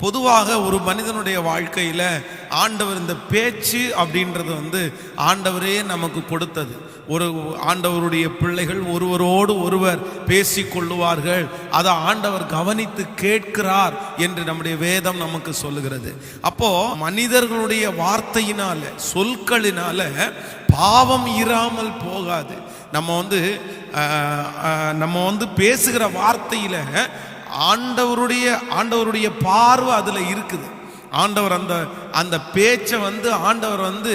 பொதுவாக ஒரு மனிதனுடைய வாழ்க்கையில் ஆண்டவர் இந்த பேச்சு அப்படின்றது வந்து ஆண்டவரே நமக்கு கொடுத்தது. ஒரு ஆண்டவருடைய பிள்ளைகள் ஒருவரோடு ஒருவர் பேசி கொள்ளுவார்கள். அதை ஆண்டவர் கவனித்து கேட்கிறார் என்று நம்முடைய வேதம் நமக்கு சொல்லுகிறது. அப்போ மனிதர்களுடைய வார்த்தையினால சொற்களினால பாவம் இராமல் போகாது. நம்ம வந்து நம்ம வந்து பேசுகிற வார்த்தையில ஆண்டவருடைய ஆண்டவருடைய பார்வை அதில் இருக்குது. ஆண்டவர் அந்த அந்த பேச்சை வந்து ஆண்டவர் வந்து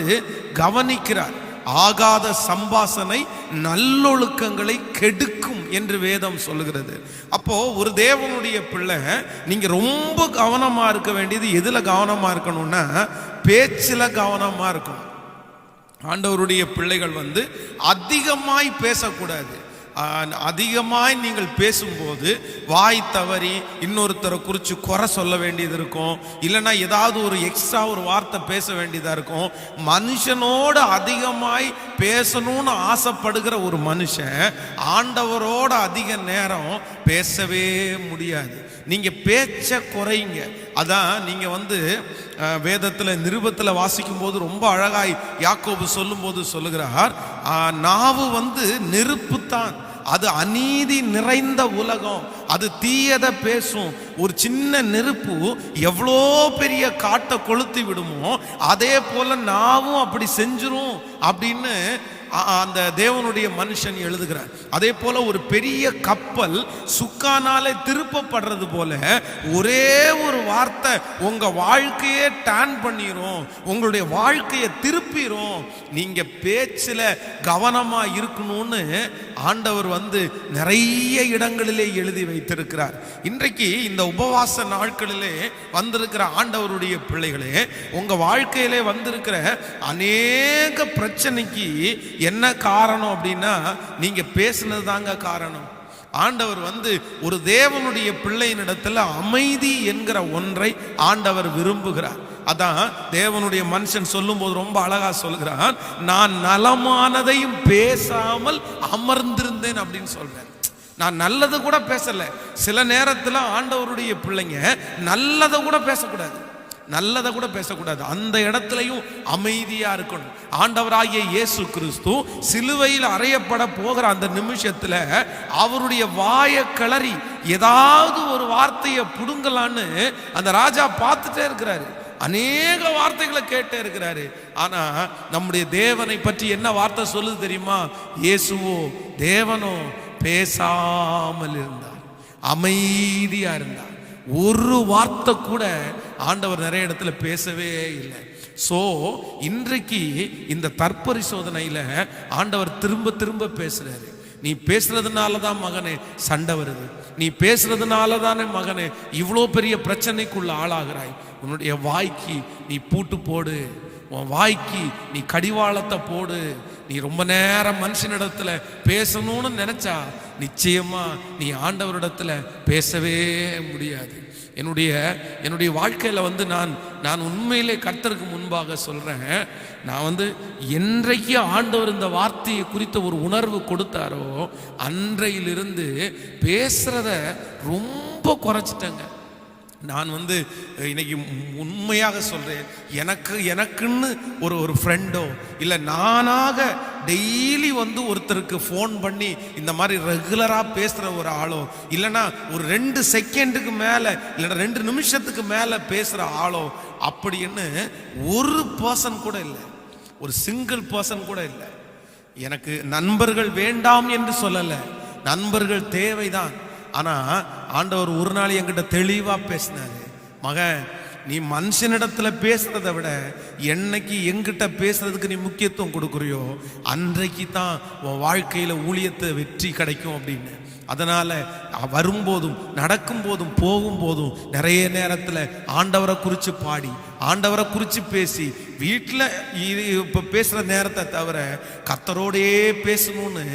கவனிக்கிறார். ஆகாத சம்பாசனை நல்லொழுக்கங்களை கெடுக்கும் என்று வேதம் சொல்லுகிறது. அப்போ ஒரு தேவனுடைய பிள்ளை நீங்க ரொம்ப கவனமா இருக்க வேண்டியது எதுல கவனமா இருக்கணும்னா பேச்சில் கவனமா இருக்கணும். ஆண்டவருடைய பிள்ளைகள் வந்து அதிகமாய் பேசக்கூடாது. அதிகமாய் நீங்கள் பேசும்போது வாய் தவறி இன்னொருத்தரை குறித்து குறை சொல்ல வேண்டியது இருக்கும். இல்லைன்னா ஏதாவது ஒரு எக்ஸ்ட்ரா ஒரு வார்த்தை பேச வேண்டியதாக இருக்கும். மனுஷனோடு அதிகமாய் பேசணும்னு ஆசைப்படுகிற ஒரு மனுஷன் ஆண்டவரோட அதிக நேரம் பேசவே முடியாது. நீங்கள் பேச்சை குறைங்க. அதான் நீங்கள் வந்து வேதத்தில் நிருபத்தில் வாசிக்கும் போது ரொம்ப அழகாய் யாக்கோபு சொல்லும்போது சொல்லுகிறார் நாவு வந்து நெருப்பு தான். அது அநீதி நிறைந்த உலகம். அது தீயதை பேசும். ஒரு சின்ன நெருப்பு எவ்வளோ பெரிய காட்டை கொளுத்தி விடுமோ அதே போல நாவும் அப்படி செஞ்சிரும். அப்படின்னு அந்த தேவனுடைய மனுஷன் எழுதுகிறார். அதே போல ஒரு பெரிய கப்பல் சுக்கானாலே திருப்பப்படுறது போல ஒரே ஒரு வார்த்தை உங்க வாழ்க்கையே டேன் பண்ணிரும் உங்களுடைய வாழ்க்கையை திருப்பிரும் நீங்க பேச்சில் கவனமா இருக்கணும்னு ஆண்டவர் வந்து நிறைய இடங்களிலே எழுதி வைத்திருக்கிறார். இன்றைக்கு இந்த உபவாச நாட்களிலே வந்திருக்கிற ஆண்டவருடைய பிள்ளைகளே உங்க வாழ்க்கையிலே வந்திருக்கிற அநேக பிரச்சனைக்கு என்ன காரணம் அப்படின்னா நீங்க பேசுனது தாங்க காரணம். ஆண்டவர் வந்து ஒரு தேவனுடைய பிள்ளையினிடத்துல அமைதி என்கிற ஒன்றை ஆண்டவர் விரும்புகிறார். அதான் தேவனுடைய மனுஷன் சொல்லும்போது ரொம்ப அழகா சொல்கிறான் நான் நலமானதையும் பேசாமல் அமர்ந்திருந்தேன் அப்படின்னு சொல்றேன் நான் நல்லது கூட பேசல. சில நேரத்தில் ஆண்டவருடைய பிள்ளைங்க நல்லதை கூட பேசக்கூடாது. நல்லதை கூட பேசக்கூடாது. அந்த இடத்துலையும் அமைதியாக இருக்கணும். ஆண்டவராகிய இயேசு கிறிஸ்து சிலுவையில் அறையப்பட போகிற அந்த நிமிஷத்தில் அவருடைய வாயை கிளறி ஏதாவது ஒரு வார்த்தையை புடுங்கலான்னு அந்த ராஜா பார்த்துட்டே இருக்கிறாரு. அநேக வார்த்தைகளை கேட்டே இருக்கிறாரு. ஆனா நம்முடைய தேவனை பற்றி என்ன வார்த்தை சொல்லுது தெரியுமா? இயேசுவோ தேவனோ பேசாமல் இருந்தார். அமைதியா இருந்தார். ஒரு வார்த்தை கூட ஆண்டவர் நிறைய இடத்துல பேசவே இல்லை. ஸோ இன்றைக்கு இந்த தற்பரிசோதனையில் ஆண்டவர் திரும்ப திரும்ப பேசுகிறாரு நீ பேசுறதுனால தான் மகனே சண்டை வருது. நீ பேசுறதுனால தானே மகனே இவ்வளோ பெரிய பிரச்சனைக்குள்ள ஆளாகிறாய். உன்னுடைய வாய்க்கு நீ பூட்டு போடு. உன் வாய்க்கு நீ கடிவாளத்தை போடு. நீ ரொம்ப நேரம் மனுஷனிடத்துல பேசணும்னு நினைச்சா நிச்சயமா நீ ஆண்டவரிடத்துல பேசவே முடியாது. என்னுடைய என்னுடைய வாழ்க்கையில் வந்து நான் நான் உண்மையிலே கர்த்தருக்கு முன்பாக சொல்கிறேன் நான் வந்து என்றைக்கு ஆண்டவர் இந்த வார்த்தையை குறித்த ஒரு உணர்வு கொடுத்தாரோ அன்றையிலிருந்து பேசுகிறத ரொம்ப குறைச்சிட்டேங்க. நான் வந்து இன்னைக்கு உண்மையாக சொல்கிறேன் எனக்கு எனக்குன்னு ஒரு ஒரு ஃப்ரெண்டோ இல்லை நானாக டெய்லி வந்து ஒருத்தருக்கு ஃபோன் பண்ணி இந்த மாதிரி ரெகுலராக பேசுகிற ஒரு ஆளோ இல்லைன்னா ஒரு ரெண்டு செகண்டுக்கு மேலே இல்லைன்னா ரெண்டு நிமிஷத்துக்கு மேலே பேசுகிற ஆளோ அப்படின்னு ஒரு பர்சன் கூட இல்லை. ஒரு சிங்கிள் பர்சன் கூட இல்லை. எனக்கு நண்பர்கள் வேண்டாம் என்று சொல்லலை. நண்பர்கள் தேவைதான். ஆனால் ஆண்டவர் ஒரு நாள் என்கிட்ட தெளிவாக பேசினாரு. மகன் நீ மனுஷனிடத்தில் பேசுகிறத விட என்னைக்கு எங்கிட்ட பேசுறதுக்கு நீ முக்கியத்துவம் கொடுக்குறியோ அன்றைக்கு தான் உன் வாழ்க்கையில் ஊழியத்தை வெற்றி கிடைக்கும் அப்படின்னு. அதனால் வரும்போதும் நடக்கும்போதும் போகும்போதும் நிறைய நேரத்தில் ஆண்டவரை குறித்து பாடி ஆண்டவரை குறித்து பேசி வீட்டில் இப்போ பேசுகிற நேரத்தை தவிர கத்தரோடையே பேசணும்னு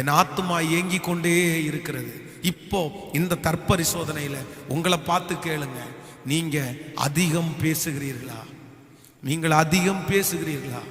என் ஆத்துமா ஏங்கி கொண்டே இருக்கிறது. இப்போ இந்த தற்பரிசோதனையில் உங்களை பார்த்து கேளுங்க. நீங்கள் அதிகம் பேசுகிறீர்களா? நீங்கள் அதிகம் பேசுகிறீர்களா?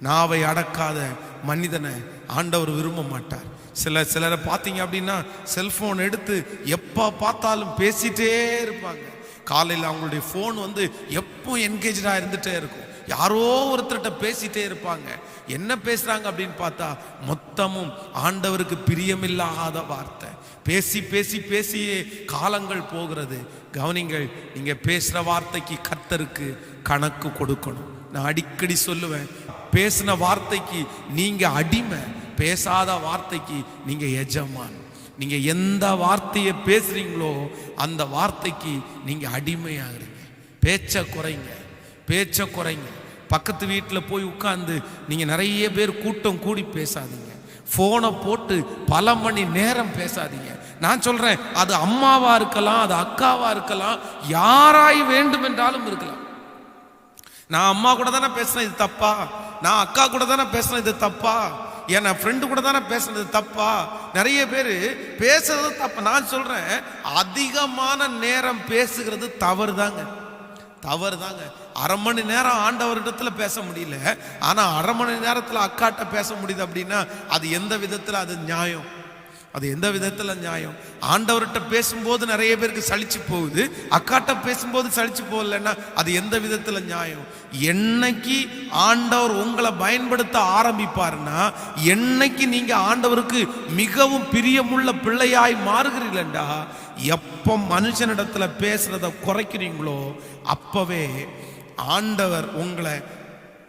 நாவை அடக்காத மனிதனை ஆண்டவர் விரும்ப மாட்டார். சில சிலரை பார்த்தீங்க அப்படின்னா செல்ஃபோன் எடுத்து எப்போ பார்த்தாலும் பேசிட்டே இருப்பாங்க. காலையில் அவங்களுடைய ஃபோன் வந்து எப்போ என்கேஜாக இருந்துகிட்டே இருக்கும். யாரோ ஒருத்தர்கிட்ட பேசிட்டே இருப்பாங்க. என்ன பேசுகிறாங்க அப்படின்னு பார்த்தா மொத்தமும் ஆண்டவருக்கு பிரியமில்லாத வார்த்தை. பேசி பேசி பேசியே காலங்கள் போகிறது. கவனிங்கள் நீங்கள் பேசுகிற வார்த்தைக்கு கர்த்தருக்கு கணக்கு கொடுக்கணும். நான் அடிக்கடி சொல்லுவேன் பேசின வார்த்தைக்கு நீங்கள் அடிமை பேசாத வார்த்தைக்கு நீங்கள் எஜமான். நீங்கள் எந்த வார்த்தையை பேசுகிறீங்களோ அந்த வார்த்தைக்கு நீங்கள் அடிமையாகிறீங்க. பேச்சை குறைங்க பேச்ச குறைங்க. பக்கத்து வீட்டில் போய் உட்காந்து நீங்கள் நிறைய பேர் கூட்டம் கூடி பேசாதீங்க. ஃபோனை போட்டு பல மணி நேரம் பேசாதீங்க. நான் சொல்கிறேன் அது அம்மாவாக இருக்கலாம் அது அக்காவாக இருக்கலாம் யாராய் வேண்டும் என்றாலும் இருக்கலாம். நான் அம்மா கூட தானே பேசுனேன் இது தப்பா? நான் அக்கா கூட தானே பேசுனேன் இது தப்பா? என் ஃப்ரெண்டு கூட தானே பேசுனது தப்பா? நிறைய பேர் பேசுறது தப்பு. நான் சொல்கிறேன் அதிகமான நேரம் பேசுகிறது தவறு தாங்க தவறு தாங்க அரை மணி நேரம் ஆண்டவரிடத்துல பேச முடியல. ஆனா அரை மணி நேரத்துல அக்காட்ட பேச முடியுது அப்படின்னா அது எந்த விதத்துல அது நியாயம்? அது எந்த விதத்துல நியாயம்? ஆண்டவர்கிட்ட பேசும்போது நிறைய பேருக்கு சளிச்சு போகுது. அக்காட்ட பேசும்போது சளிச்சு போகலன்னா அது எந்த விதத்துல நியாயம்? என்னைக்கு ஆண்டவர் உங்களை பயன்படுத்த ஆரம்பிப்பாருன்னா என்னைக்கு நீங்க ஆண்டவருக்கு மிகவும் பிரியமுள்ள பிள்ளையாய் மாறுகிறீங்களா எப்போ மனுஷனிடத்துல பேசுறத குறைக்கிறீங்களோ அப்பவே ஆண்டவர் உங்களை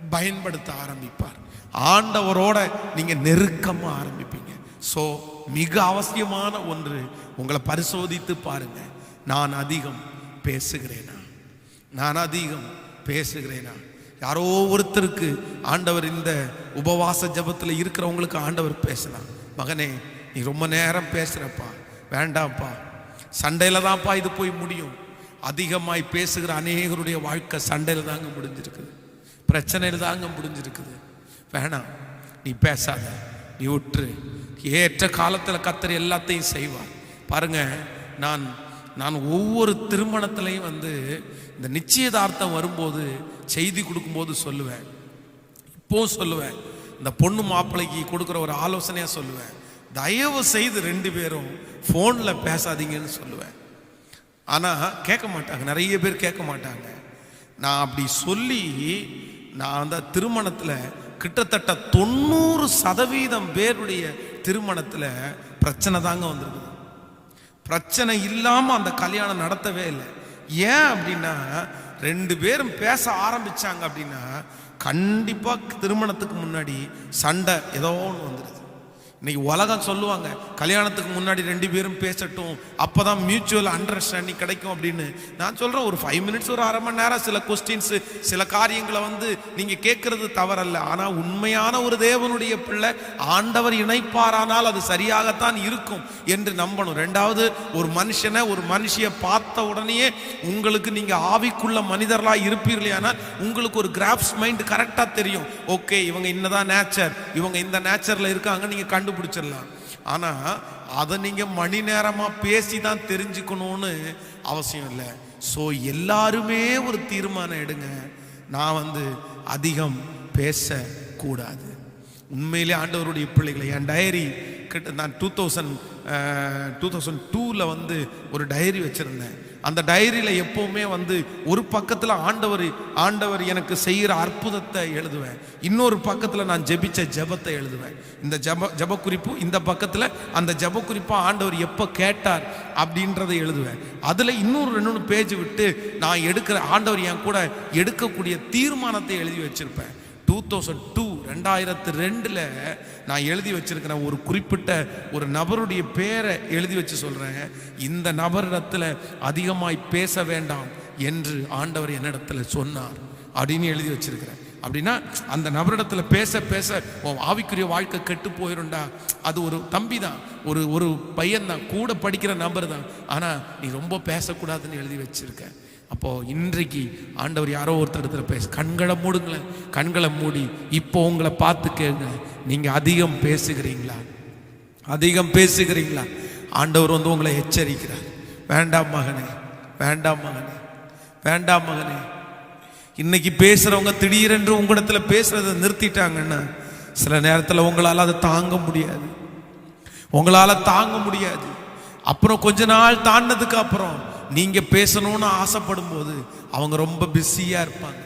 பயன்படுத்த ஆரம்பிப்பார். ஆண்டவரோட நீங்கள் நெருக்கமாக ஆரம்பிப்பீங்க. ஸோ மிக அவசியமான ஒன்று உங்களை பரிசோதித்து பாருங்க. நான் அதிகம் பேசுகிறேனா? நான் அதிகம் பேசுகிறேனா? யாரோ ஒருத்தருக்கு ஆண்டவர் இந்த உபவாச ஜபத்தில் இருக்கிறவங்களுக்கு ஆண்டவர் பேசலாம் மகனே நீ ரொம்ப நேரம் பேசுகிறப்பா வேண்டாம்ப்பா. சண்டையில் தான்ப்பா இது போய் முடியும். அதிகமாய் பேசுகிற அநேகருடைய வாழ்க்கை சண்டையில் தாங்க முடிஞ்சிருக்குது. பிரச்சனையில் தாங்க முடிஞ்சிருக்குது. வேணாம் நீ பேசாத நீ விட்டுரு ஏற்ற காலத்தில் கத்தர் எல்லாத்தையும் செய்வார். பாருங்க நான் நான் ஒவ்வொரு திருமணத்திலையும் வந்து இந்த நிச்சயதார்த்தம் வரும்போது செய்தி கொடுக்கும்போது சொல்லுவேன். இப்போவும் சொல்லுவேன். இந்த பொண்ணு மாப்பிள்ளைக்கு கொடுக்குற ஒரு ஆலோசனையாக சொல்லுவேன். தயவு செய்து ரெண்டு பேரும் ஃபோனில் பேசாதீங்கன்னு சொல்லுவேன். ஆனால் கேட்க மாட்டாங்க. நிறைய பேர் கேட்க மாட்டாங்க. நான் அப்படி சொல்லி நான் அந்த திருமணத்தில் கிட்டத்தட்ட தொண்ணூறு சதவீதம் பேருடைய திருமணத்தில் பிரச்சனை தாங்க வந்திருக்குது. பிரச்சனை இல்லாமல் அந்த கல்யாணம் நடத்தவே இல்லை. ஏன் அப்படின்னா ரெண்டு பேரும் பேச ஆரம்பித்தாங்க அப்படின்னா கண்டிப்பாக திருமணத்துக்கு முன்னாடி சண்டை ஏதோ ஒன்று வந்துடுது இன்னைக்கு உலகம் சொல்லுவாங்க கல்யாணத்துக்கு முன்னாடி ரெண்டு பேரும் பேசட்டும் அப்பதான் மியூச்சுவல் அண்டர்ஸ்டாண்டிங் கிடைக்கும் அப்படின்னு. நான் சொல்கிறேன் ஒரு ஃபைவ் மினிட்ஸ் ஒரு அரை மணி நேரம் சில கொஸ்டின்ஸு சில காரியங்களை வந்து நீங்கள் கேட்குறது தவறல்ல. ஆனால் உண்மையான ஒரு தேவனுடைய பிள்ளை ஆண்டவர் இணைப்பாரானால் அது சரியாகத்தான் இருக்கும் என்று நம்பணும். ரெண்டாவது ஒரு மனுஷனை ஒரு மனுஷிய பார்த்த உடனேயே உங்களுக்கு நீங்கள் ஆவிக்குள்ள மனிதர்களாக இருப்பீர்களேனால் உங்களுக்கு ஒரு கிராஃப்ஸ் மைண்ட் கரெக்டாக தெரியும். ஓகே இவங்க இன்னதான் நேச்சர் இவங்க இந்த நேச்சரில் இருக்காங்க நீங்கள் கண் கண்டுபிடிச்சிடலாம். ஆனா அதை நீங்க மணி நேரமா பேசி தான் தெரிஞ்சுக்கணும்னு அவசியம் இல்லை. ஸோ எல்லாருமே ஒரு தீர்மானம் எடுங்க. நான் வந்து அதிகம் பேசக்கூடாது. உண்மையிலே ஆண்டவருடைய பிள்ளைகளை என் டைரி கிட்ட நான் டூ தௌசண்ட் டூ தௌசண்ட் டூவில் வந்து ஒரு டைரி வச்சுருந்தேன். அந்த டைரியில் எப்போவுமே வந்து ஒரு பக்கத்தில் ஆண்டவர் ஆண்டவர் எனக்கு செய்கிற அற்புதத்தை எழுதுவேன். இன்னொரு பக்கத்தில் நான் ஜெபிச்ச ஜெபத்தை எழுதுவேன். இந்த ஜப ஜப குறிப்பு இந்த பக்கத்தில் அந்த ஜப குறிப்பாக ஆண்டவர் எப்போ கேட்டார் அப்படின்றத எழுதுவேன். அதில் இன்னொரு ரெண்டு மூணு பேஜ் விட்டு நான் எடுக்கிற ஆண்டவர் என் கூட எடுக்கக்கூடிய தீர்மானத்தை எழுதி வச்சுருப்பேன். டூ தௌசண்ட் டூ ரெண்டாயிரத்து ரெண்டில் நான் எழுதி வச்சிருக்கிறேன் ஒரு குறிப்பிட்ட ஒரு நபருடைய பேரை எழுதி வச்சு சொல்கிறேன் இந்த நபரிடத்தில் அதிகமாய் பேச வேண்டாம் என்று ஆண்டவர் என்னிடத்தில் சொன்னார். அப்படின்னு எழுதி வச்சிருக்கிறேன். அப்படின்னா அந்த நபரிடத்தில் பேச பேச உன் ஆவிக்குரிய வாழ்க்கை கெட்டு போயிருண்டா அது ஒரு தம்பி தான் ஒரு ஒரு பையன் தான் கூட படிக்கிற நபர் தான் ஆனால் நீ ரொம்ப பேசக்கூடாதுன்னு எழுதி வச்சிருக்கேன் அப்போது இன்றைக்கு ஆண்டவர் யாரோ ஒருத்தர் இடத்துல பேச கண்களை மூடுங்களேன். கண்களை மூடி இப்போ உங்களை பார்த்து கேளுங்க. நீங்கள் அதிகம் பேசுகிறீங்களா? அதிகம் பேசுகிறீங்களா? ஆண்டவர் வந்து உங்களை எச்சரிக்கிறார். வேண்டாம் மகனே வேண்டாம் மகனே வேண்டாம் மகனே. இன்னைக்கு பேசுகிறவங்க திடீரென்று உங்களிடத்தில் பேசுகிறத நிறுத்திட்டாங்கன்னா சில நேரத்தில் உங்களால் அதை தாங்க முடியாது. உங்களால் தாங்க முடியாது. அப்புறம் கொஞ்ச நாள் தாண்டதுக்கு அப்புறம் நீங்க பேசணும்னு ஆசைப்படும் போது அவங்க ரொம்ப பிஸியா இருப்பாங்க.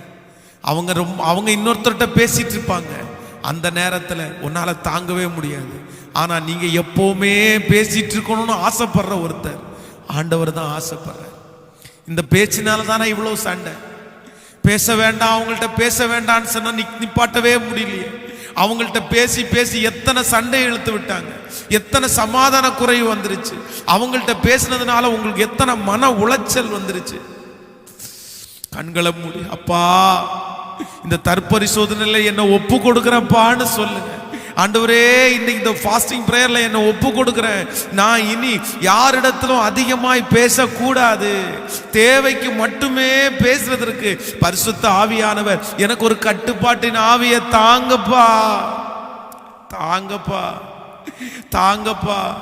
அவங்க ரொம்ப அவங்க இன்னொருத்தர்கிட்ட பேசிட்டு இருப்பாங்க. அந்த நேரத்துல உன்னால தாங்கவே முடியாது. ஆனா நீங்க எப்பவுமே பேசிட்டு இருக்கணும்னு ஆசைப்படுற ஒருத்தர் ஆண்டவர் தான் ஆசைப்படுறார். இந்த பேச்சினால தானே இவ்வளவு சண்டை? பேச வேண்டாம் அவங்கள்ட்ட பேச வேண்டாம்னு சொன்னா நிப்பாட்டவே முடியலையே. அவங்கள்ட்ட பேசி பேசி எத்தனை சண்டை இழுத்து விட்டாங்க. எத்தனை சமாதான குறைவு வந்துருச்சு. அவங்கள்ட்ட பேசினதுனால உங்களுக்கு எத்தனை மன உளைச்சல் வந்துருச்சு. கண்களை மூடி அப்பா இந்த தற்பரிசோதனையில என்ன ஒப்பு கொடுக்குறப்பான்னு சொல்லுங்க. ஆண்டவரே இன்னைக்கு இந்த ஃபாஸ்டிங் ப்ரேயரில் என்னை ஒப்பு கொடுக்குறேன். நான் இனி யாரிடத்திலும் அதிகமாய் பேசக்கூடாது. தேவைக்கு மட்டுமே பேசுறதற்கு பரிசுத்த ஆவியானவர் எனக்கு ஒரு கட்டுப்பாட்டின் ஆவியை தாங்கப்பா. தாங்கப்பா. தாங்கப்பா.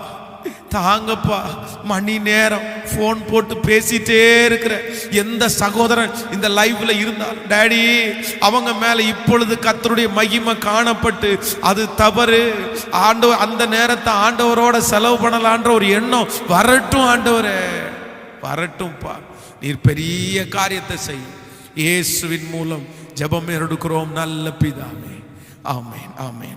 தாங்கப்பா மணி நேரம் ஃபோன் போட்டு பேசிட்டே இருக்கிற எந்த சகோதரன் இந்த லைஃப்ல இருந்தால் டேடி அவங்க மேல இப்பொழுது கத்தருடைய மகிமை காணப்பட்டு அது தவறு. ஆண்டவர் அந்த நேரத்தை ஆண்டவரோட செலவு பண்ணலான்ற ஒரு எண்ணம் வரட்டும் ஆண்டவரே. வரட்டும்ப்பா நீர் பெரிய காரியத்தை செய். இயேசுவின் மூலம் ஜெபம் எடுக்கிறோம் நல்ல பிதாமே ஆமேன் ஆமேன்.